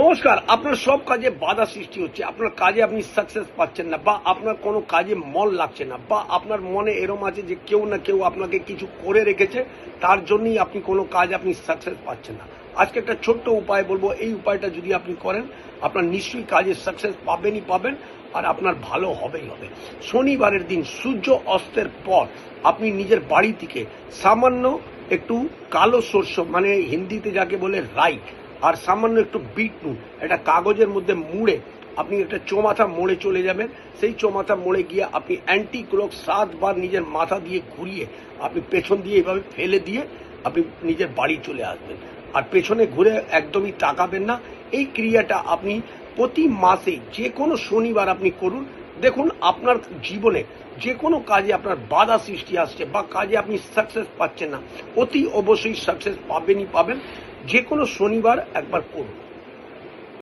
নমস্কার, আপনার সব কাজে বাধা সৃষ্টি হচ্ছে, আপনার কাজে আপনি সাকসেস পাচ্ছেন না, বা আপনার কোনো কাজে মন লাগছে না, বা আপনার মনে এরম আছে যে কেউ না কেউ আপনাকে কিছু করে রেখেছে, তার জন্যই আপনি কোনো কাজ আপনি সাকসেস পাচ্ছেন না। আজকে একটা ছোট্ট উপায় বলব, এই উপায়টা যদি আপনি করেন, আপনার নিশ্চয়ই কাজে সাকসেস পাবেনই পাবেন, আর আপনার ভালো হবেই হবে। শনিবারের দিন সূর্য অস্তের পর আপনি নিজের বাড়ি থেকে সামান্য একটু কালো শস্য মানে হিন্দিতে যাকে বলে রাইট আর সামান্য একটু বিট নুন। একটা কাগজের মধ্যে মুড়ে আপনি একটা চোমাথা মোড়ে চলে যাবেন। সেই চোমাথা মোড়ে গিয়ে আপনি অ্যান্টি ক্লক সাতবার নিজের মাথা দিয়ে ঘুরিয়ে আপনি পেছন দিয়ে এভাবে ফেলে দিয়ে আপনি নিজের বাড়ি চলে আসবেন। আর পেছনে ঘুরে একদমই তাকাবেন না। এই ক্রিয়াটা আপনি প্রতি মাসে যে কোনো শনিবার আপনি করুন। দেখুন আপনার জীবনে যে কোনো কাজে আপনার বাধা সৃষ্টি আসছে বা কাজে আপনি সাকসেস পাচ্ছেন না। অতি অবশ্যই সাকসেস পাবেনই পাবেন। যে কোনো শনিবার একবার করুন